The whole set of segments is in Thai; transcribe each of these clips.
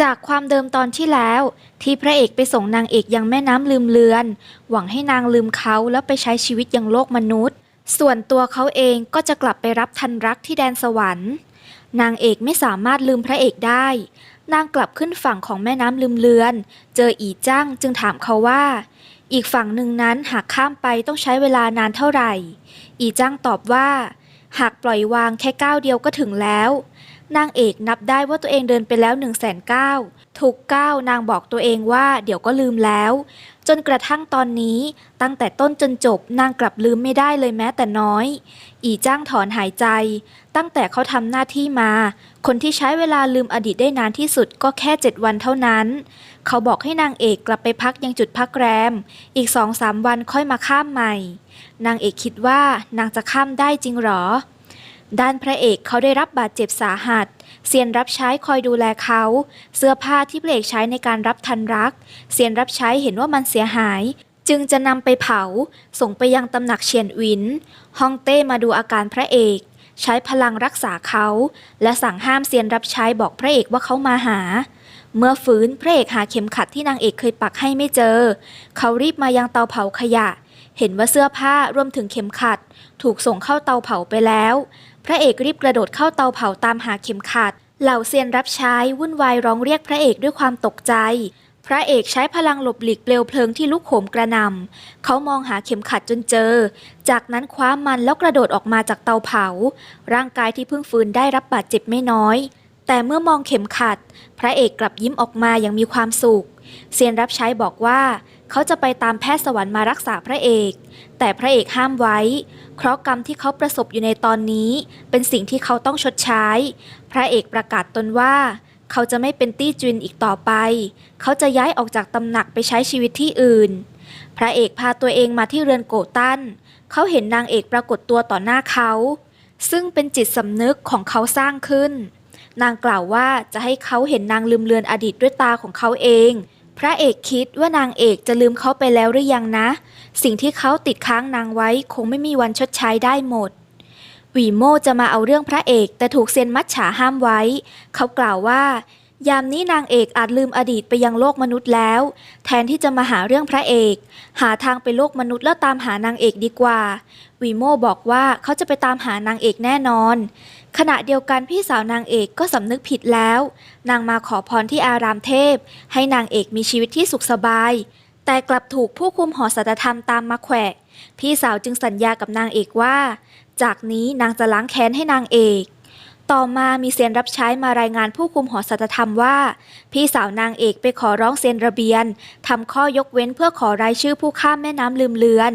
จากความเดิมตอนที่แล้ว ที่พระเอกไปส่งนางเอกยังแม่น้ำลืมเลือน หวังให้นางลืมเขาแล้วไปใช้ชีวิตยังโลกมนุษย์ ส่วนตัวเขาเองก็จะกลับไปรับทันรักที่แดนสวรรค์ นางเอกไม่สามารถลืมพระเอกได้ นางกลับขึ้นฝั่งของแม่น้ำลืมเลือน เจออีจ้างจึงถามเขาว่า อีกฝั่งหนึ่งนั้นหากข้ามไปต้องใช้เวลานานเท่าไหร่ อีจ้างตอบว่า หากปล่อยวางแค่ก้าวเดียวก็ถึงแล้ว นางเอกนับได้ว่าตัวเองเดินไปแล้ว1นึ่งแสนเก้าทุกก้าวนางบอกตัวเองว่าเดี๋ยวก็ลืมแล้ว จนกระทั่งตอนนี้ ตั้งแต่ต้นจนจบนางกลับลืมไม่ได้เลยแม้แต่น้อย อีจ้างถอนหายใจ ตั้งแต่เขาทำหน้าที่มา คนที่ใช้เวลาลืมอดีตได้นานที่สุดก็แค่เจ็ดวันเท่านั้น เขาบอกให้นางเอกกลับไปพักยังจุดพักแรม อีกสองสามวันค่อยมาข้ามใหม่ นางเอกคิดว่านางจะข้ามได้จริงหรอ ด้านพระเอกเขาได้รับบาดเจ็บสาหัส เซียนรับใช้คอยดูแลเขา เสื้อผ้าที่พระเอกใช้ในการรับทันรัก เซียนรับใช้เห็นว่ามันเสียหาย จึงจะนำไปเผา ส่งไปยังตำหนักเชียนวินฮองเต้มาดูอาการพระเอก ใช้พลังรักษาเขา และสั่งห้ามเซียนรับใช้บอกพระเอกว่าเขามาหา เมื่อฟื้นพระเอกหาเข็มขัดที่นางเอกเคยปักให้ไม่เจอ เขารีบมายังเตาเผาขยะ เห็นว่าเสื้อผ้ารวมถึงเข็มขัด ถูกส่งเข้าเตาเผาไปแล้ว พระเอกรีบกระโดดเข้าเตาเผาตามหาเข็มขัด เหล่าเซียนรับใช้วุ่นวายร้องเรียกพระเอกด้วยความตกใจ พระเอกใช้พลังหลบหลีกเปลวเพลิงที่ลุกโหมกระนำเขามองหาเข็มขัดจนเจอ จากนั้นคว้ามันแล้วกระโดดออกมาจากเตาเผา ร่างกายที่เพิ่งฟื้นได้รับบาดเจ็บไม่น้อย แต่เมื่อมองเข็มขัด พระเอกกลับยิ้มออกมาอย่างมีความสุข เซียนรับใช้บอกว่า เขาจะไปตามแพทย์สวรรค์มารักษาพระเอก แต่พระเอกห้ามไว้ เพราะกรรมที่เขาประสบอยู่ในตอนนี้ เป็นสิ่งที่เขาต้องชดใช้ พระเอกประกาศตนว่า เขาจะไม่เป็นตี้จุนอีกต่อไป เขาจะย้ายออกจากตำหนักไปใช้ชีวิตที่อื่น พระเอกพาตัวเองมาที่เรือนโกตัน เขาเห็นนางเอกปรากฏตัวต่อหน้าเขา ซึ่งเป็นจิตสำนึกของเขาสร้างขึ้น นางกล่าวว่าจะให้เขาเห็นนางลืมเลือนอดีตด้วยตาของเขาเอง พระเอกคิดว่านางเอกจะลืมเขาไปแล้วหรือยังนะ สิ่งที่เขาติดค้างนางไว้คงไม่มีวันชดใช้ได้หมดวีโมจะมาเอาเรื่องพระเอกแต่ถูกเซียนมัจฉาห้ามไว้ เขากล่าวว่า ยามนี้นางเอกอาจลืมอดีตไปยังโลกมนุษย์แล้ว แทนที่จะมาหาเรื่องพระเอก หาทางไปโลกมนุษย์แล้วตามหานางเอกดีกว่า วีโมบอกว่าเขาจะไปตามหานางเอกแน่นอน ขณะเดียวกันพี่สาวนางเอกก็สำนึกผิดแล้ว นางมาขอพรที่อารามเทพ ให้นางเอกมีชีวิตที่สุขสบาย แต่กลับถูกผู้คุมหอสัตธรรมตามมาแขวะ พี่สาวจึงสัญญากับนางเอกว่า จากนี้นางจะล้างแค้นให้นางเอก ต่อมามีเซียนรับใช้มารายงานผู้คุมหอสัตธรรมว่า พี่สาวนางเอกไปขอร้องเซียนระเบียนทำข้อยกเว้นเพื่อขอรายชื่อผู้ข้ามแม่น้ำลืมเลือน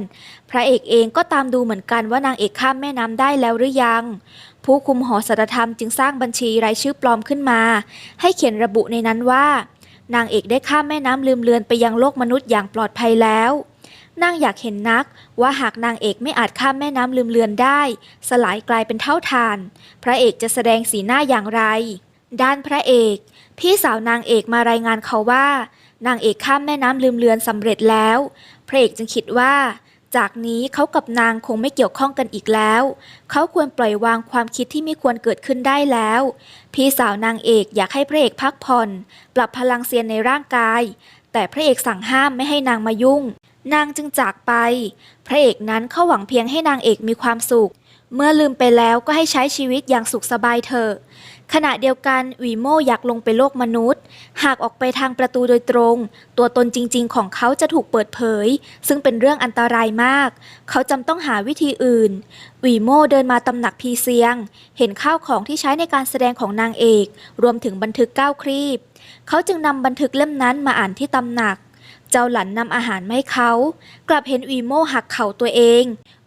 พระเอกเองก็ตามดูเหมือนกันว่านางเอกข้ามแม่น้ำได้แล้วหรือยัง ผู้คุมหอสัตธรรมจึงสร้างบัญชีรายชื่อปลอมขึ้นมา ให้เขียนระบุในนั้นว่า นางเอกได้ข้ามแม่น้ำลืมเลือนไปยังโลกมนุษย์อย่างปลอดภัยแล้ว นางอยากเห็นนัก ว่าหากนางเอกไม่อาจข้ามแม่น้ำลืมเลือนได้ สลายกลายเป็นเท่าทาน พระเอกจะแสดงสีหน้าอย่างไร ด้านพระเอก พี่สาวนางเอกมารายงานเขาว่า นางเอกข้ามแม่น้ำลืมเลือนสำเร็จแล้ว พระเอกจึงคิดว่า จากนี้เขากับนางคงไม่เกี่ยวข้องกันอีกแล้ว เขาควรปล่อยวางความคิดที่ไม่ควรเกิดขึ้นได้แล้ว พี่สาวนางเอกอยากให้พระเอกพักผ่อน ปรับพลังเซียนในร่างกายแต่พระเอกสั่งห้ามไม่ให้นางมายุ่ง นางจึงจากไป พระเอกนั้นเข้าหวังเพียงให้นางเอกมีความสุข เมื่อลืมไปแล้วก็ให้ใช้ชีวิตอย่างสุขสบายเถอะ ขณะเดียวกันวีโมอยากลงไปโลกมนุษย์ หากออกไปทางประตูโดยตรง ตัวตนจริงๆ ของเขาจะถูกเปิดเผย ซึ่งเป็นเรื่องอันตรายมาก เขาจำต้องหาวิธีอื่นวีโมเดินมาตำหนักพีเซียง เห็นข้าวของที่ใช้ในการแสดงของนางเอก รวมถึงบันทึกก้าวครีบ เขาจึงนำบันทึกเล่มนั้นมาอ่านที่ตำหนัก เจ้าหลันนำอาหารมาให้เขา กลับเห็นวีโมหักเข่าตัวเอง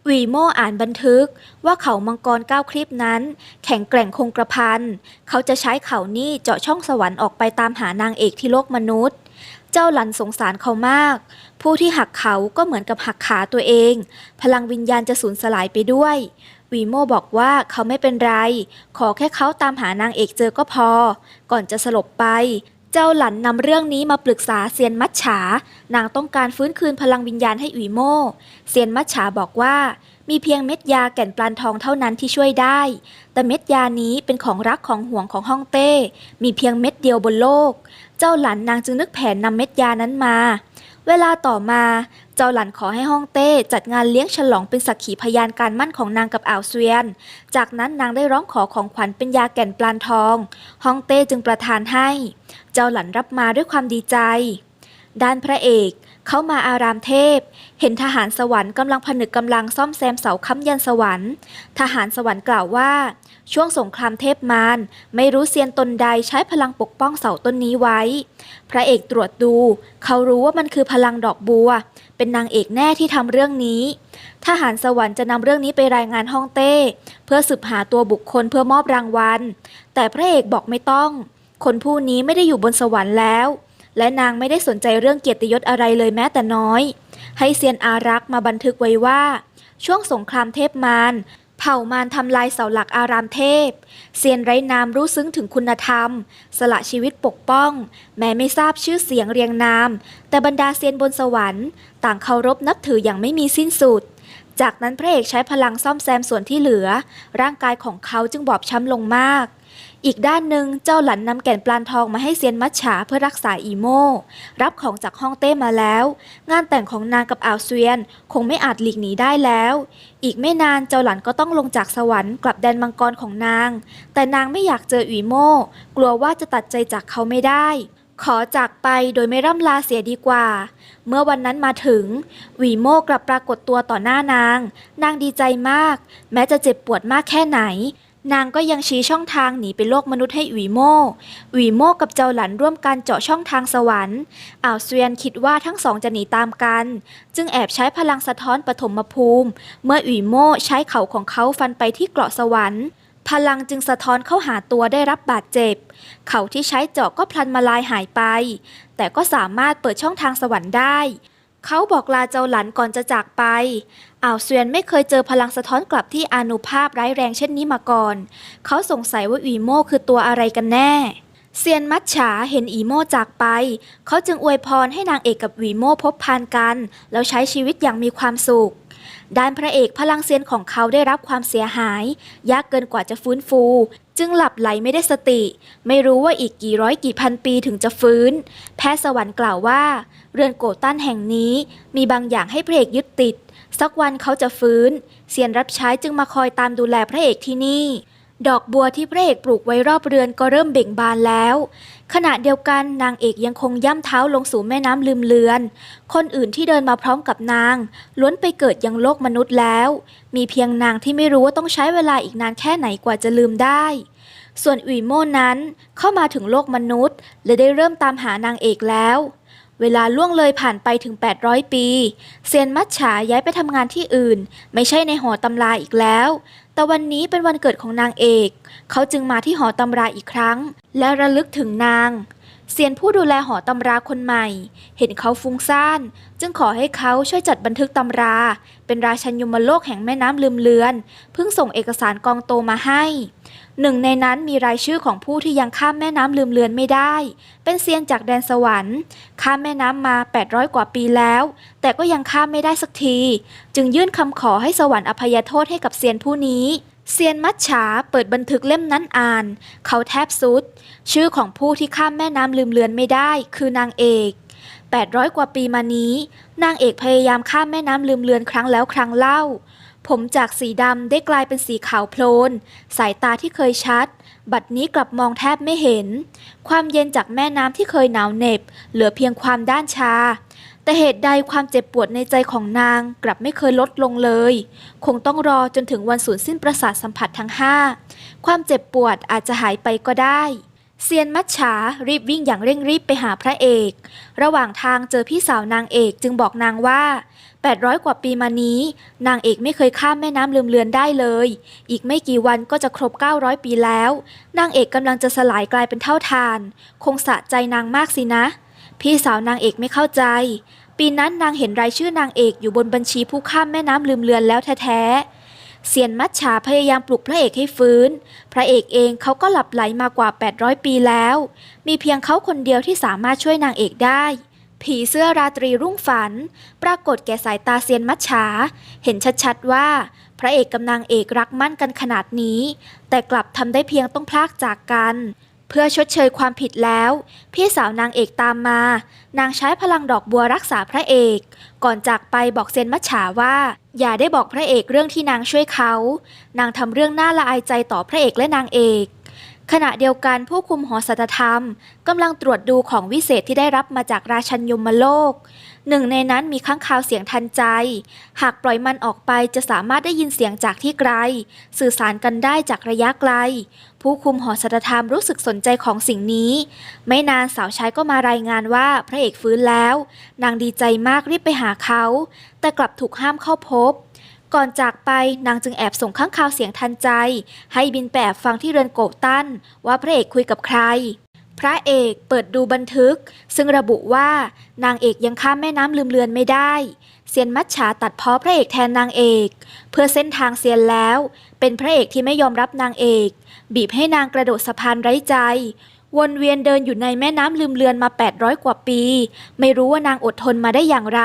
วีโมอ่านบันทึกว่าเขามังกรก้าวคลิปนั้น แข็งแกร่งคงกระพัน เขาจะใช้เขานี่เจาะช่องสวรรค์ออกไปตามหานางเอกที่โลกมนุษย์ เจ้าหลันสงสารเขามาก ผู้ที่หักเขาก็เหมือนกับหักขาตัวเอง พลังวิญญาณจะสูญสลายไปด้วยวีโมบอกว่าเขาไม่เป็นไร ขอแค่เขาตามหานางเอกเจอก็พอ ก่อนจะสลบไป เจ้าหลันนำเรื่องนี้มาปรึกษาเซียนมัจฉา นางต้องการฟื้นคืนพลังวิญญาณให้อุ๋ยโม่เซียนมัจฉาบอกว่า มีเพียงเม็ดยาแก่นปลานทองเท่านั้นที่ช่วยได้ แต่เม็ดยานี้เป็นของรักของห่วงของฮ่องเต้ มีเพียงเม็ดเดียวบนโลก เจ้าหลันนางจึงนึกแผนนำเม็ดยานั้นมา เวลาต่อมา เจ้าหลันขอให้ฮ่องเต้จัดงานเลี้ยงฉลองเป็นสักขีพยานการมั่นของนางกับอ่าวเซียน จากนั้นนางได้ร้องขอของขวัญเป็นยาแก่นปลานทอง ฮ่องเต้จึงประทานให้ เจ้าหลันรับมาด้วยความดีใจ ด้านพระเอก เข้ามาอารามเทพ เห็นทหารสวรรค์กำลังผนึกกำลังซ่อมแซมเสาค้ำยันสวรรค์ ทหารสวรรค์กล่าวว่า ช่วงสงครามเทพมารไม่รู้เซียนตนใดใช้พลังปกป้องเสาต้นนี้ไว้ พระเอกตรวจดู เขารู้ว่ามันคือพลังดอกบัว เป็นนางเอกแน่ที่ทำเรื่องนี้ ทหารสวรรค์จะนำเรื่องนี้ไปรายงานฮ่องเต้ เพื่อสืบหาตัวบุคคลเพื่อมอบรางวัล แต่พระเอกบอกไม่ต้อง คนผู้นี้ไม่ได้อยู่บนสวรรค์แล้ว และนางไม่ได้สนใจเรื่องเกียรติยศอะไรเลยแม้แต่น้อย ให้เซียนอารักษ์มาบันทึกไว้ว่า ช่วงสงครามเทพมารเผ่ามารทำลายเสาหลักอารามเทพ เซียนไร้นามรู้ซึ้งถึงคุณธรรม สละชีวิตปกป้อง แม้ไม่ทราบชื่อเสียงเรียงนาม แต่บรรดาเซียนบนสวรรค์ ต่างเคารพนับถืออย่างไม่มีสิ้นสุด จากนั้นพระเอกใช้พลังซ่อมแซมส่วนที่เหลือ ร่างกายของเขาจึงบอบช้ำลงมาก อีกด้านหนึ่งเจ้าหลันนำแก่นปลานทองมาให้เซียนมัจฉาเพื่อรักษาอีโมรับของจากฮ่องเต้มาแล้ว งานแต่งของนางกับอ่าวเซียนคงไม่อาจหลีกหนีได้แล้ว อีกไม่นานเจ้าหลันก็ต้องลงจากสวรรค์กลับแดนมังกรของนาง แต่นางไม่อยากเจออีโมกลัวว่าจะตัดใจจากเขาไม่ได้ ขอจากไปโดยไม่ร่ำลาเสียดีกว่า เมื่อวันนั้นมาถึงหวีโมกลับปรากฏตัวต่อหน้านาง นางดีใจมาก แม้จะเจ็บปวดมากแค่ไหน นางก็ยังชี้ช่องทางหนีไปโลกมนุษย์ให้หวีโมหวีโมกับเจ้าหลันร่วมกันเจาะช่องทางสวรรค์อ่าวเซียนคิดว่าทั้งสองจะหนีตามกัน จึงแอบใช้พลังสะท้อนปฐมภูมิ เมื่อหวีโมใช้เข่าของเขาฟันไปที่เกราะสวรรค์ พลังจึงสะท้อนเข้าหาตัวได้รับบาดเจ็บ เข่าที่ใช้เจาะก็พลันมาลายหายไป แต่ก็สามารถเปิดช่องทางสวรรค์ได้เขาบอกลาเจ้าหลันก่อนจะจากไป อ่าวเซียนไม่เคยเจอพลังสะท้อนกลับที่อนุภาพร้ายแรงเช่นนี้มาก่อน เขาสงสัยว่าอีโมคือตัวอะไรกันแน่เซียนมัจฉาเห็นอีโมจากไป เขาจึงอวยพรให้นางเอกกับวีโมพบพานกัน แล้วใช้ชีวิตอย่างมีความสุข ด้านพระเอกพลังเซียนของเขาได้รับความเสียหาย ยากเกินกว่าจะฟื้นฟู จึงหลับไหลไม่ได้สติ ไม่รู้ว่าอีกกี่ร้อยกี่พันปีถึงจะฟื้น แพทย์สวรรค์กล่าวว่า เรือนโกตันแห่งนี้มีบางอย่างให้พระเอกยึดติด สักวันเขาจะฟื้นเซียนรับใช้จึงมาคอยตามดูแลพระเอกที่นี่ ดอกบัวที่พระเอกปลูกไว้รอบเรือนก็เริ่มเบ่งบานแล้ว ขณะเดียวกันนางเอกยังคงย่ำเท้าลงสู่แม่น้ำลืมเลือน คนอื่นที่เดินมาพร้อมกับนาง ล้วนไปเกิดยังโลกมนุษย์แล้ว มีเพียงนางที่ไม่รู้ว่าต้องใช้เวลาอีกนานแค่ไหนกว่าจะลืมได้ส่วนอุ๋ยโม่นั้นเข้ามาถึงโลกมนุษย์ และได้เริ่มตามหานางเอกแล้ว เวลาล่วงเลยผ่านไปถึง 800 ปี เซียนมัจฉาย้ายไปทำงานที่อื่น ไม่ใช่ในหอตำราอีกแล้ว แต่วันนี้เป็นวันเกิดของนางเอก เขาจึงมาที่หอตำราอีกครั้ง และระลึกถึงนาง เซียนผู้ดูแลหอตำราคนใหม่ เห็นเขาฟุ้งซ่าน จึงขอให้เขาช่วยจัดบันทึกตำรา เป็นราชันยมโลกแห่งแม่น้ำลืมเลือน เพิ่งส่งเอกสารกองโตมาให้ หนึ่งในนั้นมีรายชื่อของผู้ที่ยังข้ามแม่น้ำลืมเลือนไม่ได้ เป็นเซียนจากแดนสวรรค์ ข้ามแม่น้ำมา 800 กว่าปีแล้ว แต่ก็ยังข้ามไม่ได้สักที จึงยื่นคำขอให้สวรรค์อภัยโทษให้กับเซียนผู้นี้ เซียนมัดฉาเปิดบันทึกเล่มนั้นอ่าน เขาแทบสุด ชื่อของผู้ที่ข้ามแม่น้ำลืมเลือนไม่ได้ คือนางเอก 800 กว่าปีมานี้ นางเอกพยายามข้ามแม่น้ำลืมเลือนครั้งแล้วครั้งเล่า ผมจากสีดำได้กลายเป็นสีขาวโพลน สายตาที่เคยชัด บัดนี้กลับมองแทบไม่เห็น ความเย็นจากแม่น้ำที่เคยหนาวเหน็บ เหลือเพียงความด้านชา แต่เหตุใดความเจ็บปวดในใจของนางกลับไม่เคยลดลงเลย คงต้องรอจนถึงวันสูญสิ้นประสาทสัมผัสทั้งห้าความเจ็บปวดอาจจะหายไปก็ได้เซียนมัจฉารีบวิ่งอย่างเร่งรีบไปหาพระเอก ระหว่างทางเจอพี่สาวนางเอกจึงบอกนางว่า 800 กว่าปีมานี้ นางเอกไม่เคยข้ามแม่น้ำลืมเลือนได้เลย อีกไม่กี่วันก็จะครบ 900 ปีแล้ว นางเอกกำลังจะสลายกลายเป็นเท่าทาน คงสะใจนางมากสินะ พี่สาวนางเอกไม่เข้าใจ ปีนั้นนางเห็นรายชื่อนางเอกอยู่บนบัญชีผู้ข้ามแม่น้ำลืมเลือนแล้วแท้ๆเซียนมัจฉาพยายามปลุกพระเอกให้ฟื้น พระเอกเองเขาก็หลับไหลมากว่า 800 ปีแล้ว มีเพียงเขาคนเดียวที่สามารถช่วยนางเอกได้ ผีเสื้อราตรีรุ่งฝัน ปรากฏแก่สายตาเซียนมัจฉา เห็นชัดๆว่า พระเอกกับนางเอกรักมั่นกันขนาดนี้ แต่กลับทำได้เพียงต้องพลากจากกัน เพื่อชดเชยความผิดแล้ว พี่สาวนางเอกตามมา นางใช้พลังดอกบัวรักษาพระเอก ก่อนจากไปบอกเซนมัจฉาว่า อย่าได้บอกพระเอกเรื่องที่นางช่วยเขา นางทำเรื่องน่าละอายใจต่อพระเอกและนางเอก ขณะเดียวกันผู้คุมหอสัตธรรมกำลังตรวจดูของวิเศษที่ได้รับมาจากราชันยมโลก หนึ่งในนั้นมีข้างคาวเสียงทันใจ หากปล่อยมันออกไปจะสามารถได้ยินเสียงจากที่ไกล สื่อสารกันได้จากระยะไกล ผู้คุมหอสัตธรรมรู้สึกสนใจของสิ่งนี้ ไม่นานสาวใช้ก็มารายงานว่าพระเอกฟื้นแล้ว นางดีใจมากรีบไปหาเขา แต่กลับถูกห้ามเข้าพบ ก่อนจากไปนางจึงแอบส่งข้างคาวเสียงทันใจ ให้บินไปบฟังที่เรือนโกตันว่าพระเอกคุยกับใคร พระเอกเปิดดูบันทึก ซึ่งระบุว่านางเอกยังข้ามแม่น้ำลืมเลือนไม่ได้เซียนมัจฉาตัดพ้อพระเอกแทนนางเอก เพื่อเส้นทางเซียนแล้ว เป็นพระเอกที่ไม่ยอมรับนางเอก บีบให้นางกระโดดสะพานไร้ใจ วนเวียนเดินอยู่ในแม่น้ำลืมเลือนมา 800 กว่าปี ไม่รู้ว่านางอดทนมาได้อย่างไร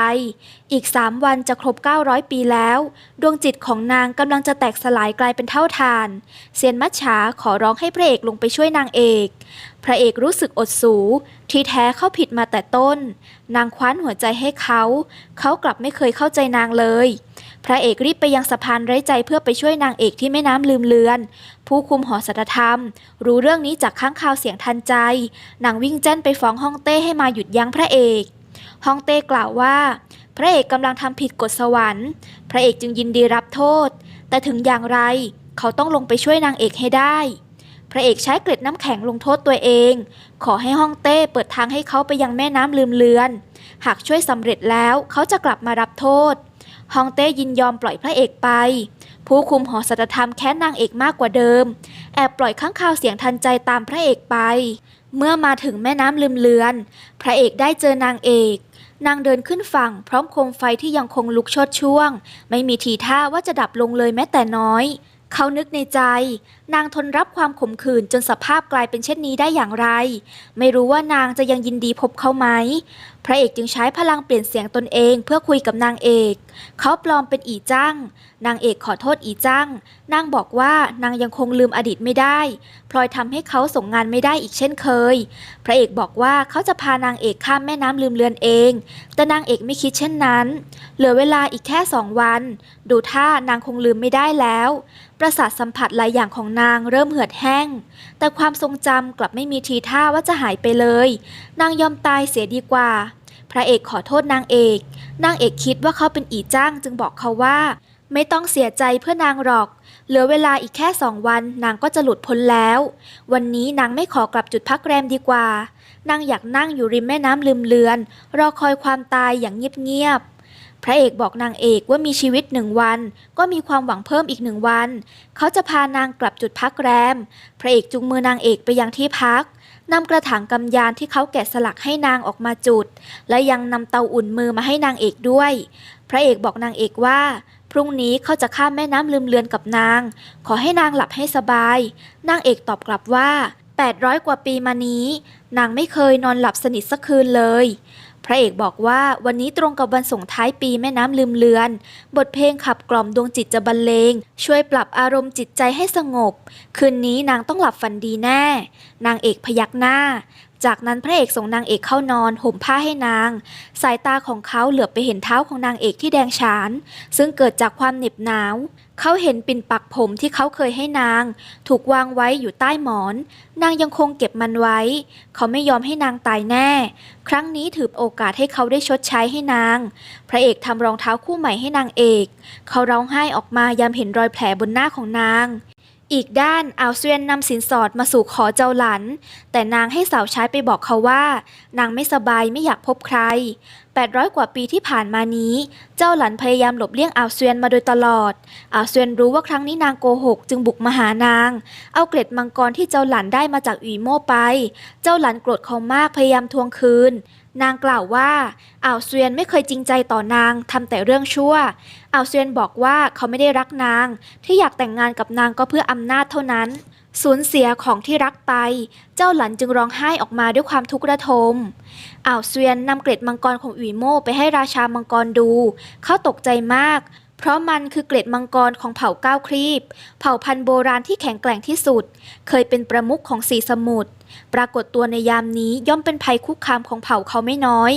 อีก3วันจะครบ 900 ปีแล้ว ดวงจิตของนางกำลังจะแตกสลายกลายเป็นเท่าทาน เซียนมัจฉาขอร้องให้พระเอกลงไปช่วยนางเอก พระเอกรู้สึกอดสู ที่แท้เขาผิดมาแต่ต้น นางคว้านหัวใจให้เขา เขากลับไม่เคยเข้าใจนางเลย พระเอกรีบไปยังสะพานไร้ใจเพื่อไปช่วยนางเอกที่แม่น้ำลืมเลือน ผู้คุมหอสัตธรรม รู้เรื่องนี้จากข้างข่าวเสียงทันใจ นางวิ่งแจ้นไปฟ้องฮ่องเต้ให้มาหยุดยั้งพระเอกฮ่องเต้กล่าวว่า พระเอกกำลังทำผิดกฎสวรรค์ พระเอกจึงยินดีรับโทษ แต่ถึงอย่างไรเขาต้องลงไปช่วยนางเอกให้ได้ พระเอกใช้เกล็ดน้ำแข็งลงโทษตัวเอง ขอให้ฮ่องเต้เปิดทางให้เขาไปยังแม่น้ำลืมเลือน หากช่วยสำเร็จแล้วเขาจะกลับมารับโทษ ฮองเต้ยินยอมปล่อยพระเอกไป ผู้คุมหอสัตธรรมแค้นนางเอกมากกว่าเดิม แอบปล่อยข้างข่าวเสียงทันใจตามพระเอกไป เมื่อมาถึงแม่น้ำลืมเลือน พระเอกได้เจอนางเอก นางเดินขึ้นฝั่ง พร้อมโคมไฟที่ยังคงลุกชดช่วง ไม่มีทีท่าว่าจะดับลงเลยแม้แต่น้อย เขานึกในใจ นางทนรับความขมขื่นจนสภาพกลายเป็นเช่นนี้ได้อย่างไร ไม่รู้ว่านางจะยังยินดีพบเขาไหม พระเอกจึงใช้พลังเปลี่ยนเสียงตนเองเพื่อคุยกับนางเอก เขาปลอมเป็นอีจ้างนางเอกขอโทษอีจ้างนางบอกว่านางยังคงลืมอดีตไม่ได้ พลอยทำให้เขาส่งงานไม่ได้อีกเช่นเคย พระเอกบอกว่าเขาจะพานางเอกข้ามแม่น้ำลืมเลือนเอง แต่นางเอกไม่คิดเช่นนั้น เหลือเวลาอีกแค่สองวัน ดูท่านางคงลืมไม่ได้แล้ว ประสาทสัมผัสหลายอย่างของนางเริ่มเหือดแห้ง แต่ความทรงจำกลับไม่มีทีท่าว่าจะหายไปเลย นางยอมตายเสียดีกว่า พระเอกขอโทษนางเอก นางเอกคิดว่าเขาเป็นอีจ้างจึงบอกเขาว่า ไม่ต้องเสียใจเพื่อนางหรอก เหลือเวลาอีกแค่สองวันนางก็จะหลุดพ้นแล้ว วันนี้นางไม่ขอกลับจุดพักแรมดีกว่า นางอยากนั่งอยู่ริมแม่น้ำลืมเลือน รอคอยความตายอย่างเงียบๆ พระเอกบอกนางเอกว่ามีชีวิตหนึ่งวัน ก็มีความหวังเพิ่มอีกหนึ่งวัน เขาจะพานางกลับจุดพักแรม พระเอกจุงมือนางเอกไปยังที่พัก นำกระถางกำยานที่เขาแกะสลักให้นางออกมาจุด และยังนำเตาอุ่นมือมาให้นางเอกด้วย พระเอกบอกนางเอกว่า พรุ่งนี้เขาจะข้ามแม่น้ำลืมเลือนกับนาง ขอให้นางหลับให้สบาย นางเอกตอบกลับว่า 800 กว่าปีมานี้ นางไม่เคยนอนหลับสนิทสักคืนเลย พระเอกบอกว่าวันนี้ตรงกับวันส่งท้ายปีแม่น้ำลืมเลือน บทเพลงขับกล่อมดวงจิตจะบรรเลง ช่วยปรับอารมณ์จิตใจให้สงบ คืนนี้นางต้องหลับฝันดีแน่ นางเอกพยักหน้า จากนั้นพระเอกส่งนางเอกเข้านอนห่มผ้าให้นาง สายตาของเขาเหลือบไปเห็นเท้าของนางเอกที่แดงฉาน ซึ่งเกิดจากความเหน็บหนาว เขาเห็นปิ่นปักผมที่เขาเคยให้นาง ถูกวางไว้อยู่ใต้หมอน นางยังคงเก็บมันไว้ เขาไม่ยอมให้นางตายแน่ ครั้งนี้ถือโอกาสให้เขาได้ชดใช้ให้นาง พระเอกทำรองเท้าคู่ใหม่ให้นางเอก เขาร้องไห้ออกมายามเห็นรอยแผลบนหน้าของนาง อีกด้านอัลเซียนนำสินสอดมาสู่ขอเจ้าหลัน แต่นางให้สาวใช้ไปบอกเขาว่า นางไม่สบายไม่อยากพบใคร 800 กว่าปีที่ผ่านมานี้ เจ้าหลันพยายามหลบเลี่ยงอ่าวเซียนมาโดยตลอด อ่าวเซียนรู้ว่าครั้งนี้นางโกหก จึงบุกมาหานาง เอาเกล็ดมังกรที่เจ้าหลันได้มาจากอุ๋ยโม่ไป เจ้าหลันโกรธเขามากพยายามทวงคืน นางกล่าวว่าอ่าวเซียนไม่เคยจริงใจต่อนางทำแต่เรื่องชั่ว อ่าวเซียนบอกว่าเขาไม่ได้รักนาง ที่อยากแต่งงานกับนางก็เพื่ออำนาจเท่านั้น สูญเสียของที่รักไป เจ้าหลันจึงร้องไห้ออกมาด้วยความทุกข์ระทม อ่าวเซียนนำเกล็ดมังกรของอุ๋ยโม่ไปให้ราชามังกรดู เขาตกใจมาก เพราะมันคือเกล็ดมังกรของเผ่าก้าวครีบ เผ่าพันธุ์โบราณที่แข็งแกร่งที่สุด เคยเป็นประมุขของสีสมุทร ปรากฏตัวในยามนี้ย่อมเป็นภัยคุกคามของเผ่าเขาไม่น้อย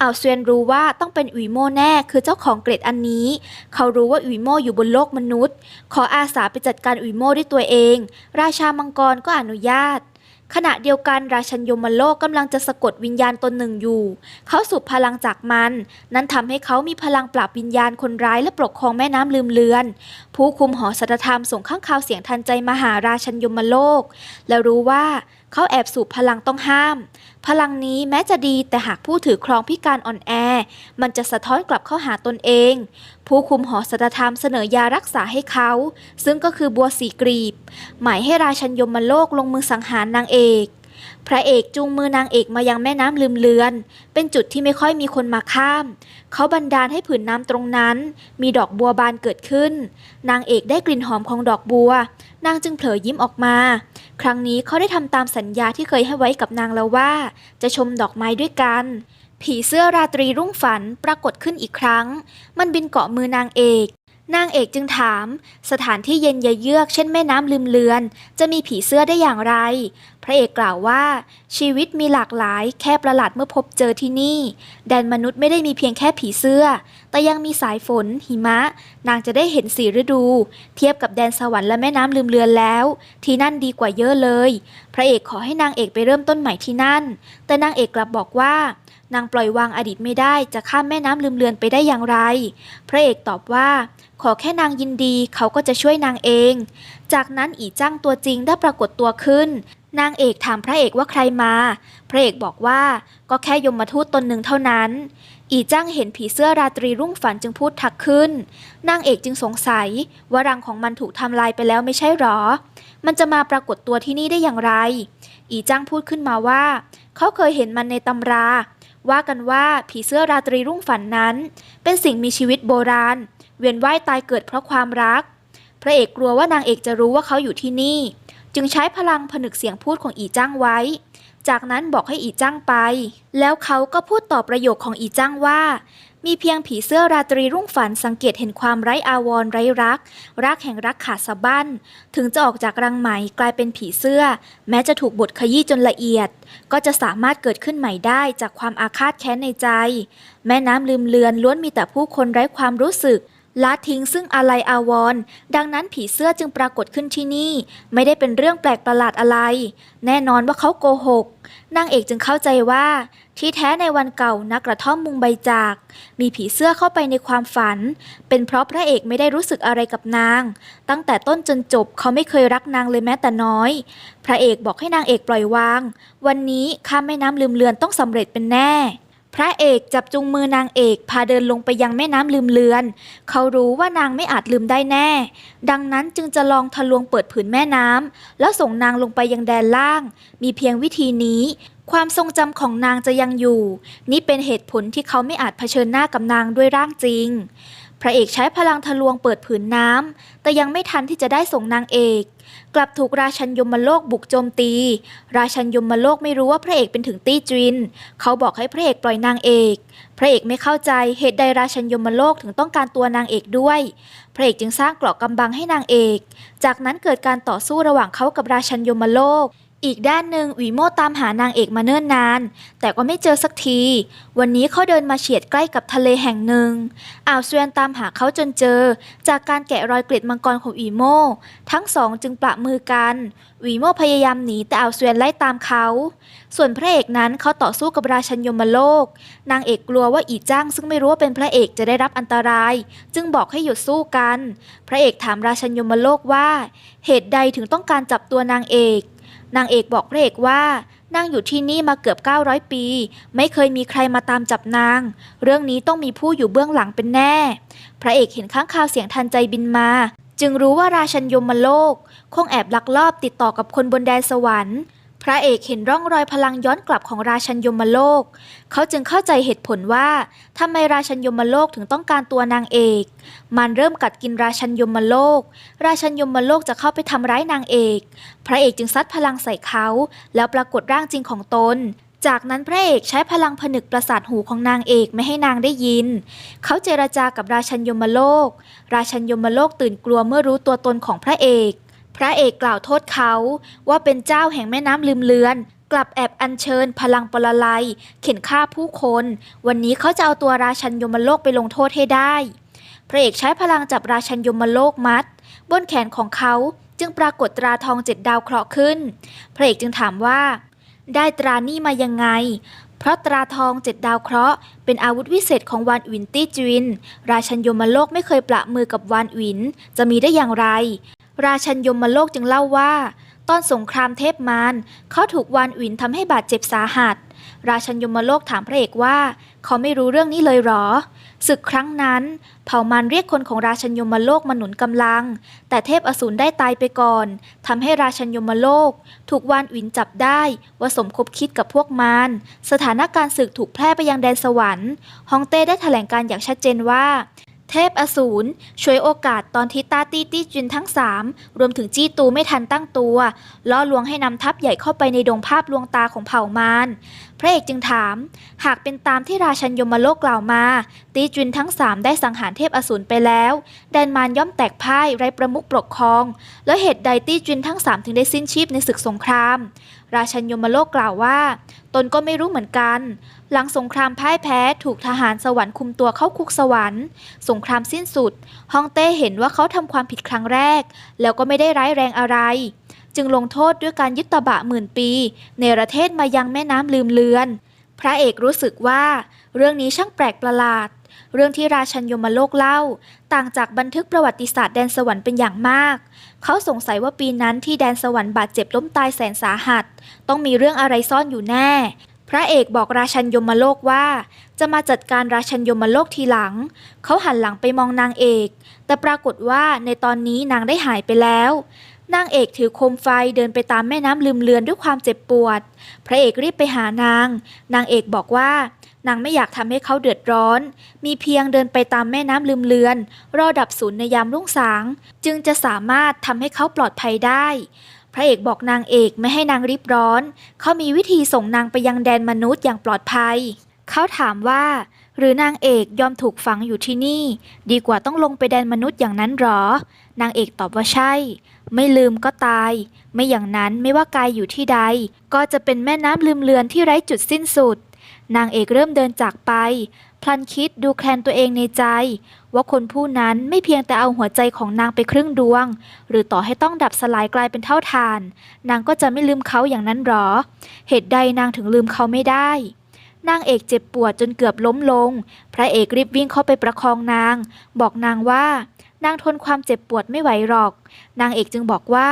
อ่าวเซียนรู้ว่าต้องเป็นอุ๋ยโม่แน่คือเจ้าของเกล็ดอันนี้ เขารู้ว่าอุ๋ยโม่อยู่บนโลกมนุษย์ ขออาสาไปจัดการอุ๋ยโม่ด้วยตัวเอง ราชามังกรก็อนุญาตขณะเดียวกันราชันยมโลกกำลังจะสะกดวิญญาณตนหนึ่งอยู่ เขาสูบพลังจากมัน นั้นทำให้เขามีพลังปราบวิญญาณคนร้ายและปกครองแม่น้ำลืมเลือน ผู้คุมหอสัตธรรมส่งข้างข่าวเสียงทันใจมาหาราชันยมโลก แล้วรู้ว่า เขาแอบสูบพลังต้องห้าม พลังนี้แม้จะดีแต่หากผู้ถือครองพิการอ่อนแอ มันจะสะท้อนกลับเข้าหาตนเอง ผู้คุมหอสัตธรรมเสนอยารักษาให้เขา ซึ่งก็คือบัวสีกรีบ หมายให้ราชันยมโลกลงมือสังหารนางเอกพระเอกจูงมือนางเอกมายังแม่น้ำลืมเลือน เป็นจุดที่ไม่ค่อยมีคนมาข้าม เขาบันดาลให้ผืนน้ำตรงนั้น มีดอกบัวบานเกิดขึ้น นางเอกได้กลิ่นหอมของดอกบัว นางจึงเผลอยิ้มออกมา ครั้งนี้เขาได้ทำตามสัญญาที่เคยให้ไว้กับนางแล้วว่า จะชมดอกไม้ด้วยกัน ผีเสื้อราตรีรุ่งฝันปรากฏขึ้นอีกครั้ง มันบินเกาะมือนางเอก นางเอกจึงถาม สถานที่เย็นเยือกเช่นแม่น้ำลืมเลือน จะมีผีเสื้อได้อย่างไร พระเอกกล่าวว่า ชีวิตมีหลากหลาย แค่ประหลาดเมื่อพบเจอที่นี่ แดนมนุษย์ไม่ได้มีเพียงแค่ผีเสื้อ แต่ยังมีสายฝน หิมะ นางจะได้เห็นสีฤดู เทียบกับแดนสวรรค์และแม่น้ำลืมเลือนแล้ว ที่นั่นดีกว่าเยอะเลย พระเอกขอให้นางเอกไปเริ่มต้นใหม่ที่นั่น แต่นางเอกกลับบอกว่า นางปล่อยวางอดีตไม่ได้จะข้ามแม่น้ำลืมเลือนไปได้อย่างไร พระเอกตอบว่า ขอแค่นางยินดีเขาก็จะช่วยนางเอง จากนั้นอีจ้างตัวจริงได้ปรากฏตัวขึ้น นางเอกถามพระเอกว่าใครมา พระเอกบอกว่าก็แค่ยมมาทูตตนหนึ่งเท่านั้น อีจ้างเห็นผีเสื้อราตรีรุ่งฝันจึงพูดทักขึ้น นางเอกจึงสงสัย ว่ารังของมันถูกทำลายไปแล้วไม่ใช่หรอ มันจะมาปรากฏตัวที่นี่ได้อย่างไร อีจ้างพูดขึ้นมาว่า เขาเคยเห็นมันในตำรา ว่ากันว่าผีเสื้อราตรีรุ่งฝันนั้น เป็นสิ่งมีชีวิตโบราณ เวียนว่ายตายเกิดเพราะความรัก พระเอกกลัวว่านางเอกจะรู้ว่าเขาอยู่ที่นี่ จึงใช้พลังผนึกเสียงพูดของอีจ้างไว้ จากนั้นบอกให้อีจ้างไป แล้วเขาก็พูดต่อประโยคของอีจ้างว่า มีเพียงผีเสื้อราตรีรุ่งฝันสังเกตเห็นความไร้อาวรณ์ไร้รัก รักแห่งรักขาดสะบั้น ถึงจะออกจากรังไหมกลายเป็นผีเสื้อ แม้จะถูกบดขยี้จนละเอียด ก็จะสามารถเกิดขึ้นใหม่ได้จากความอาฆาตแค้นในใจ แม่น้ำลืมเลือนล้วนมีแต่ผู้คนไร้ความรู้สึก ละทิ้งซึ่งอาลัยอาวรณ์ดังนั้นผีเสื้อจึงปรากฏขึ้นที่นี่ ไม่ได้เป็นเรื่องแปลกประหลาดอะไร แน่นอนว่าเขาโกหกนางเอกจึงเข้าใจว่า ที่แท้ในวันเก่านักกระท่อมมุงใบจาก มีผีเสื้อเข้าไปในความฝัน เป็นเพราะพระเอกไม่ได้รู้สึกอะไรกับนาง ตั้งแต่ต้นจนจบเขาไม่เคยรักนางเลยแม้แต่น้อย พระเอกบอกให้นางเอกปล่อยวาง วันนี้ข้าแม่น้ำลืมเลือนต้องสำเร็จเป็นแน่ พระเอกจับจูงมือนางเอกพาเดินลงไปยังแม่น้ำลืมเลือน เขารู้ว่านางไม่อาจลืมได้แน่ ดังนั้นจึงจะลองทะลวงเปิดผืนแม่น้ำแล้วส่งนางลงไปยังแดนล่าง มีเพียงวิธีนี้ ความทรงจำของนางจะยังอยู่ นี่เป็นเหตุผลที่เขาไม่อาจเผชิญหน้ากับนางด้วยร่างจริง พระเอกใช้พลังทะลวงเปิดผืนน้ำแต่ยังไม่ทันที่จะได้ส่งนางเอก กลับถูกราชันยมโลกบุกโจมตี ราชันยมโลกไม่รู้ว่าพระเอกเป็นถึงตี้จิน เขาบอกให้พระเอกปล่อยนางเอก พระเอกไม่เข้าใจเหตุใดราชันยมโลกถึงต้องการตัวนางเอกด้วย พระเอกจึงสร้างเกราะกำบังให้นางเอก จากนั้นเกิดการต่อสู้ระหว่างเขากับราชันยมโลก อีกด้านหนึ่งวีโมตามหานางเอกมาเนิ่นนาน แต่ก็ไม่เจอสักที วันนี้เขาเดินมาเฉียดใกล้กับทะเลแห่งหนึ่งอ่าวเซวียนตามหาเขาจนเจอ จากการแกะรอยเกล็ดมังกรของวีโมทั้งสองจึงประมือกันวีโมพยายามหนีแต่อ่าวเซวียนไล่ตามเขา ส่วนพระเอกนั้นเขาต่อสู้กับราชันยมโลก นางเอกกลัวว่าอีจ้างซึ่งไม่รู้ว่าเป็นพระเอกจะได้รับอันตราย จึงบอกให้หยุดสู้กัน พระเอกถามราชันยมโลกว่า เหตุใดถึงต้องการจับตัวนางเอก นางเอกบอกพระเอกว่านางอยู่ที่นี่มาเกือบ 900 ปี ไม่เคยมีใครมาตามจับนาง เรื่องนี้ต้องมีผู้อยู่เบื้องหลังเป็นแน่ พระเอกเห็นข้างคาวเสียงทันใจบินมา จึงรู้ว่าราชันยมโลก คงแอบลักลอบติดต่อกับคนบนแดนสวรรค์ พระเอกเห็นร่องรอยพลังย้อนกลับของราชันยมโลก เขาจึงเข้าใจเหตุผลว่าทำไมราชันยมโลกถึงต้องการตัวนางเอก มันเริ่มกัดกินราชันยมโลก ราชันยมโลกจะเข้าไปทำร้ายนางเอก พระเอกจึงซัดพลังใส่เขา แล้วปรากฏร่างจริงของตนจากนั้นพระเอกใช้พลังผนึกประสาทหูของนางเอกไม่ให้นางได้ยิน เขาเจรจากับราชันยมโลก ราชันยมโลกตื่นกลัวเมื่อรู้ตัวตนของพระเอก พระเอกกล่าวโทษเขาว่าเป็นเจ้าแห่งแม่น้ำลืมเลือน กลับแอบอัญเชิญพลังปรลัย เข็นฆ่าผู้คน วันนี้เขาจะเอาตัวราชันยมโลกไปลงโทษให้ได้ พระเอกใช้พลังจับราชันยมโลกมัด บนแขนของเขาจึงปรากฏตราทองเจ็ดดาวเคราะห์ขึ้น พระเอกจึงถามว่า ได้ตรานี่มายังไง เพราะตราทองเจ็ดดาวเคราะห์เป็นอาวุธวิเศษของวานอินตี้จิน ราชันยมโลกไม่เคยประมือกับวานอินจะมีได้อย่างไร ราชันยมโลกจึงเล่าว่า ตอนสงครามเทพมารเขาถูกวานอินทำให้บาดเจ็บสาหัส ราชันยมโลกถามพระเอกว่า เขาไม่รู้เรื่องนี้เลยหรอศึกครั้งนั้น เผ่ามารเรียกคนของราชันยมโลกมาหนุนกำลัง แต่เทพอสูรได้ตายไปก่อนทำให้ราชันยมโลก ถูกวานอินจับได้ว่าสมคบคิดกับพวกมารสถานการณ์ศึกถูกแพร่ไปยังแดนสวรรค์ฮองเต้ได้แถลงการอย่างชัดเจนว่า เทพอสูรช่วยโอกาสตอนที่ตาตี้ตี้จินทั้งสามรวมถึงจี้ตูไม่ทันตั้งตัว ล่อลวงให้นำทัพใหญ่เข้าไปในดงภาพลวงตาของเผ่ามารพระเอกจึงถาม หากเป็นตามที่ราชันยมโลกกล่าวมา ตีจุนทั้งสามได้สังหารเทพอสูรไปแล้ว แดนมารย่อมแตกพ่ายไร้ประมุขปกครอง แล้วเหตุใดตี้จุนทั้งสามถึงได้สิ้นชีพในศึกสงคราม ราชันยมโลกกล่าวว่า ตนก็ไม่รู้เหมือนกัน หลังสงครามพ่ายแพ้ถูกทหารสวรรค์คุมตัวเข้าคุกสวรรค์ สงครามสิ้นสุดฮองเต้เห็นว่าเขาทำความผิดครั้งแรก แล้วก็ไม่ได้ร้ายแรงอะไร จึงลงโทษด้วยการยึดตบะหมื่นปี ในประเทศมายังแม่น้ำลืมเลือน พระเอกรู้สึกว่า เรื่องนี้ช่างแปลกประหลาด เรื่องที่ราชันยมโลกเล่า ต่างจากบันทึกประวัติศาสตร์แดนสวรรค์เป็นอย่างมาก เขาสงสัยว่าปีนั้นที่แดนสวรรค์บาดเจ็บล้มตายแสนสาหัส ต้องมีเรื่องอะไรซ่อนอยู่แน่ พระเอกบอกราชันยมโลกว่า จะมาจัดการราชันยมโลกทีหลัง เขาหันหลังไปมองนางเอก แต่ปรากฏว่าในตอนนี้นางได้หายไปแล้ว นางเอกถือโคมไฟเดินไปตามแม่น้ำลืมเลือนด้วยความเจ็บปวด พระเอกรีบไปหานาง นางเอกบอกว่า นางไม่อยากทำให้เขาเดือดร้อน มีเพียงเดินไปตามแม่น้ำลืมเลือน รอดับศูนย์ในยามรุ่งสาง จึงจะสามารถทำให้เขาปลอดภัยได้ พระเอกบอกนางเอกไม่ให้นางรีบร้อน เขามีวิธีส่งนางไปยังแดนมนุษย์อย่างปลอดภัย เขาถามว่า หรือนางเอกยอมถูกฝังอยู่ที่นี่ ดีกว่าต้องลงไปแดนมนุษย์อย่างนั้นหรอ นางเอกตอบว่าใช่ ไม่ลืมก็ตาย ไม่อย่างนั้นไม่ว่ากายอยู่ที่ใด ก็จะเป็นแม่น้ำลืมเลือนที่ไร้จุดสิ้นสุด นางเอกเริ่มเดินจากไป พลันคิดดูแคลนตัวเองในใจ ว่าคนผู้นั้นไม่เพียงแต่เอาหัวใจของนางไปครึ่งดวง หรือต่อให้ต้องดับสลายกลายเป็นเท่าทาน นางก็จะไม่ลืมเขาอย่างนั้นหรอ เหตุใดนางถึงลืมเขาไม่ได้นางเอกเจ็บปวดจนเกือบล้มลง พระเอกรีบวิ่งเข้าไปประคองนาง บอกนางว่า นางทนความเจ็บปวดไม่ไหวหรอก นางเอกจึงบอกว่า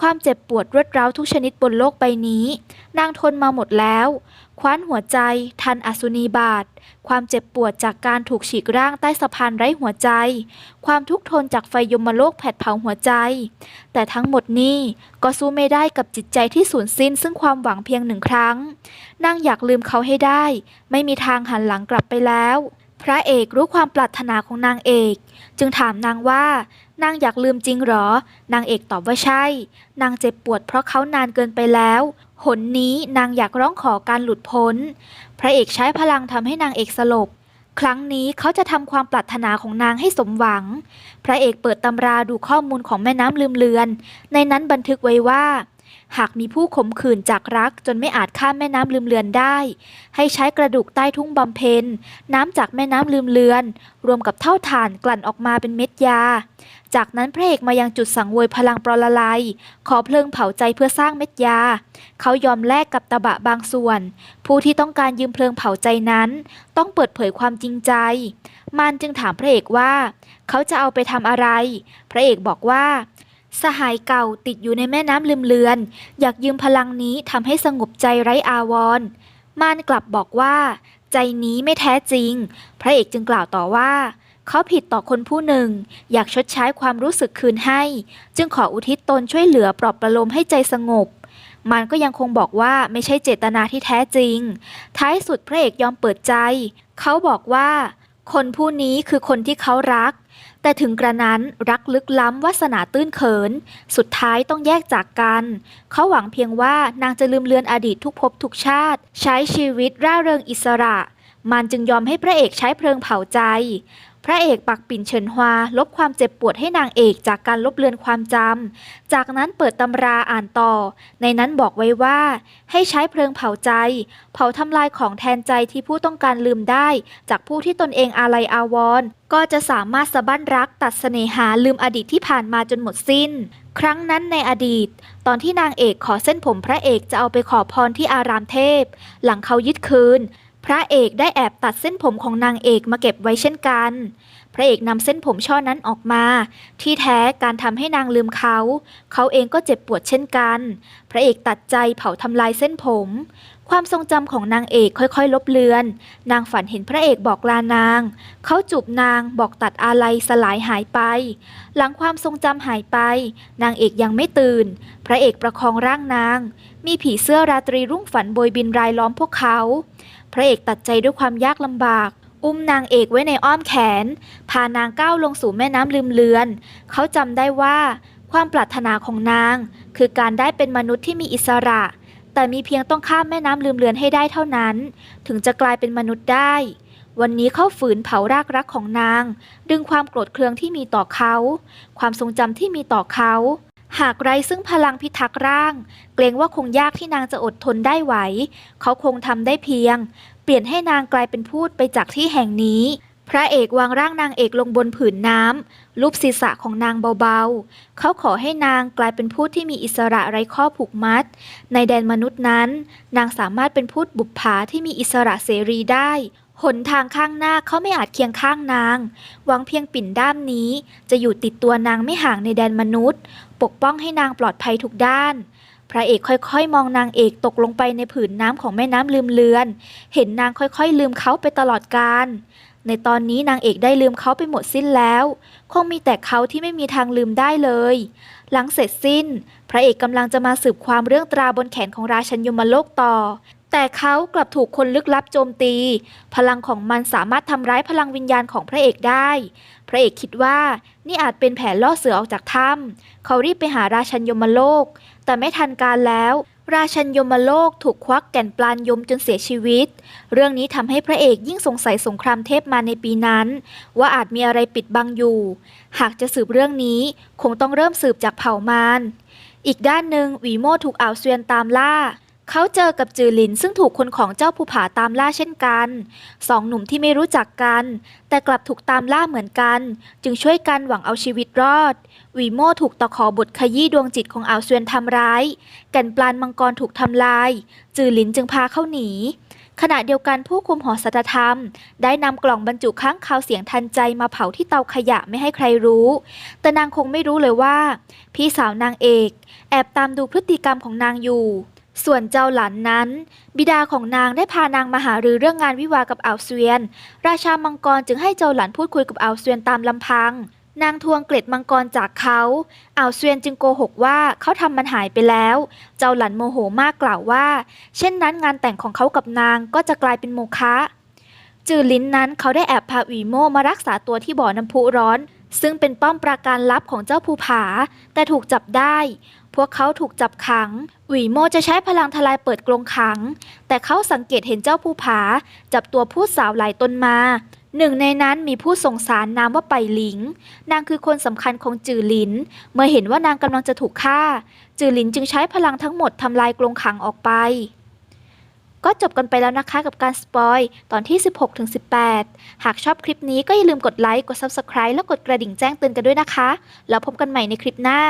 ความเจ็บปวดรวดร้าวทุกชนิดบนโลกใบนี้ นางทนมาหมดแล้ว คว้านหัวใจ ทันอสุนีบาท ความเจ็บปวดจากการถูกฉีกร่างใต้สะพานไร้หัวใจ ความทุกข์ทนจากไฟยมโลกแผดเผาหัวใจ แต่ทั้งหมดนี้ก็สู้ไม่ได้กับจิตใจที่สูญสิ้นซึ่งความหวังเพียงหนึ่งครั้ง นางอยากลืมเขาให้ได้ ไม่มีทางหันหลังกลับไปแล้ว พระเอกรู้ความปรารถนาของนางเอก จึงถามนางว่านางอยากลืมจริงหรอ นางเอกตอบว่าใช่ นางเจ็บปวดเพราะเขานานเกินไปแล้ว หนนี้นางอยากร้องขอการหลุดพ้น พระเอกใช้พลังทำให้นางเอกสลบ ครั้งนี้เขาจะทำความปรารถนาของนางให้สมหวัง พระเอกเปิดตำราดูข้อมูลของแม่น้ำลืมเลือน ในนั้นบันทึกไว้ว่า หากมีผู้ขมขื่นจากรักจนไม่อาจข้ามแม่น้ำลืมเลือนได้ ให้ใช้กระดูกใต้ทุ่งบำเพ็ญน้ำจากแม่น้ำลืมเลือน รวมกับเท่าถ่านกลั่นออกมาเป็นเม็ดยา จากนั้นพระเอกมายังจุดสังเวยพลังปรละลายขอเพลิงเผาใจเพื่อสร้างเม็ดยา เขายอมแลกกับตะบะบางส่วน ผู้ที่ต้องการยืมเพลิงเผาใจนั้น ต้องเปิดเผยความจริงใจมารจึงถามพระเอกว่า เขาจะเอาไปทำอะไร พระเอกบอกว่า สหายเก่าติดอยู่ในแม่น้ำลืมเลือน อยากยืมพลังนี้ทำให้สงบใจไร้อาวรณ์มานกลับบอกว่า ใจนี้ไม่แท้จริง พระเอกจึงกล่าวต่อว่า เขาผิดต่อคนผู้หนึ่ง อยากชดใช้ความรู้สึกคืนให้ จึงขออุทิศตนช่วยเหลือปลอบประโลมให้ใจสงบ มันก็ยังคงบอกว่าไม่ใช่เจตนาที่แท้จริง ท้ายสุดพระเอกยอมเปิดใจ เขาบอกว่า คนผู้นี้คือคนที่เขารัก แต่ถึงกระนั้นรักลึกล้ำวาสนาตื้นเขิน สุดท้ายต้องแยกจากกัน เขาหวังเพียงว่านางจะลืมเลือนอดีตทุกภพทุกชาติ ใช้ชีวิตร่าเริงอิสระ มันจึงยอมให้พระเอกใช้เพลิงเผาใจ พระเอกปักปิ่นเฉินฮวาลบความเจ็บปวดให้นางเอกจากการลบเลือนความจำ จากนั้นเปิดตำราอ่านต่อ ในนั้นบอกไว้ว่า ให้ใช้เพลิงเผาใจ เผาทำลายของแทนใจที่ผู้ต้องการลืมได้ จากผู้ที่ตนเองอาลัยอาวรณ์ก็จะสามารถสะบั้นรักตัดเสน่หาลืมอดีตที่ผ่านมาจนหมดสิ้น ครั้งนั้นในอดีต ตอนที่นางเอกขอเส้นผมพระเอกจะเอาไปขอพรที่อารามเทพ หลังเขายึดคืน พระเอกได้แอบตัดเส้นผมของนางเอกมาเก็บไว้เช่นกัน พระเอกนำเส้นผมช่อนั้นออกมา ที่แท้การทำให้นางลืมเขา เขาเองก็เจ็บปวดเช่นกัน พระเอกตัดใจเผาทำลายเส้นผม ความทรงจำของนางเอกค่อยๆ ลบเลือน นางฝันเห็นพระเอกบอกลานาง เขาจูบนางบอกตัดอาลัยสลายหายไป หลังความทรงจำหายไป นางเอกยังไม่ตื่น พระเอกประคองร่างนาง มีผีเสื้อราตรีรุ่งฝันโบยบินรายล้อมพวกเขา พระเอกตัดใจด้วยความยากลำบาก อุ้มนางเอกไว้ในอ้อมแขน พานางก้าวลงสู่แม่น้ำลืมเลือน เขาจำได้ว่า ความปรารถนาของนาง คือการได้เป็นมนุษย์ที่มีอิสระ แต่มีเพียงต้องข้ามแม่น้ำลืมเลือนให้ได้เท่านั้น ถึงจะกลายเป็นมนุษย์ได้ วันนี้เขาฝืนเผารากรักของนาง ดึงความโกรธเคืองที่มีต่อเขา ความทรงจำที่มีต่อเขา หากไร้ซึ่งพลังพิทักษ์ร่าง เกรงว่าคงยากที่นางจะอดทนได้ไหว เขาคงทำได้เพียง เปลี่ยนให้นางกลายเป็นพูดไปจากที่แห่งนี้ พระเอกวางร่างนางเอกลงบนผืนน้ำลูบศีรษะของนางเบาๆ เขาขอให้นางกลายเป็นพูดที่มีอิสระไร้ข้อผูกมัด ในแดนมนุษย์นั้น นางสามารถเป็นพูดบุปผาที่มีอิสระเสรีได้ หนทางข้างหน้าเขาไม่อาจเคียงข้างนาง หวังเพียงปิ่นด้ามนี้ จะอยู่ติดตัวนางไม่ห่างในแดนมนุษย์ ปกป้องให้นางปลอดภัยทุกด้าน พระเอกค่อยๆ มองนางเอกตกลงไปในผืนน้ำของแม่น้ำลืมเลือน เห็นนางค่อยๆ ลืมเขาไปตลอดกาลในตอนนี้นางเอกได้ลืมเขาไปหมดสิ้นแล้ว คงมีแต่เขาที่ไม่มีทางลืมได้เลย หลังเสร็จสิ้น พระเอกกำลังจะมาสืบความเรื่องตราบนแขนของราชันยมโลกต่อ แต่เขากลับถูกคนลึกลับโจมตี พลังของมันสามารถทำร้ายพลังวิญญาณของพระเอกได้ พระเอกคิดว่านี่อาจเป็นแผนล่อเสือออกจากถ้ำเขารีบไปหาราชันยมโลก แต่ไม่ทันการแล้ว ราชันยมโลกถูกควักแก่นปลานยมจนเสียชีวิต เรื่องนี้ทำให้พระเอกยิ่งสงสัยสงครามเทพมาในปีนั้น ว่าอาจมีอะไรปิดบังอยู่ หากจะสืบเรื่องนี้คงต้องเริ่มสืบจากเผ่ามารอีกด้านหนึ่งหวีโม่ถูกอ่าวเซียนตามล่า เขาเจอกับจือหลินซึ่งถูกคนของเจ้าภูผาตามล่าเช่นกัน สองหนุ่มที่ไม่รู้จักกัน แต่กลับถูกตามล่าเหมือนกัน จึงช่วยกันหวังเอาชีวิตรอดหวีโม่ถูกตะขอบทขยี้ดวงจิตของอ่าวเซวียนทำร้าย แก่นปลานมังกรถูกทำลาย จือหลินจึงพาเข้าหนี ขณะเดียวกันผู้คุมหอสัตธรรม ได้นำกล่องบรรจุค้างคาวเสียงทันใจมาเผาที่เตาขยะไม่ให้ใครรู้ แต่นางคงไม่รู้เลยว่า พี่สาวนางเอก แอบตามดูพฤติกรรมของนางอยู่ ส่วนเจ้าหลานนั้น บิดาของนางได้พานางมาหารือเรื่องงานวิวากับอัลเซียน ราชามังกรจึงให้เจ้าหลานพูดคุยกับอัลเซียนตามลำพัง นางทวงเกล็ดมังกรจากเขาอัลเซียนจึงโกหกว่าเขาทำมันหายไปแล้ว เจ้าหลันโมโหมากกล่าวว่า เช่นนั้นงานแต่งของเขากับนางก็จะกลายเป็นโมฆะจือลิ้นนั้นเขาได้แอบพาหวีโมมารักษาตัวที่บ่อน้ำพุร้อน ซึ่งเป็นป้อมปราการลับของเจ้าภูผา แต่ถูกจับได้ พวกเขาถูกจับขังหวีโม่จะใช้พลังทลายเปิดกรงขัง แต่เขาสังเกตเห็นเจ้าภูผา จับตัวผู้สาวหลายตนมา หนึ่งในนั้นมีผู้ส่งสารนามว่าไปหลิง นางคือคนสำคัญของจือหลิน เมื่อเห็นว่านางกำลังจะถูกฆ่า จือหลินจึงใช้พลังทั้งหมดทำลายกรงขังออกไป ก็จบกันไปแล้วนะคะกับการสปอยตอนที่ 16-18 หากชอบคลิปนี้ก็อย่าลืมกดไลค์ กด Subscribe และกดกระดิ่งแจ้งเตือนกันด้วยนะคะ แล้วพบกันใหม่ในคลิปหน้า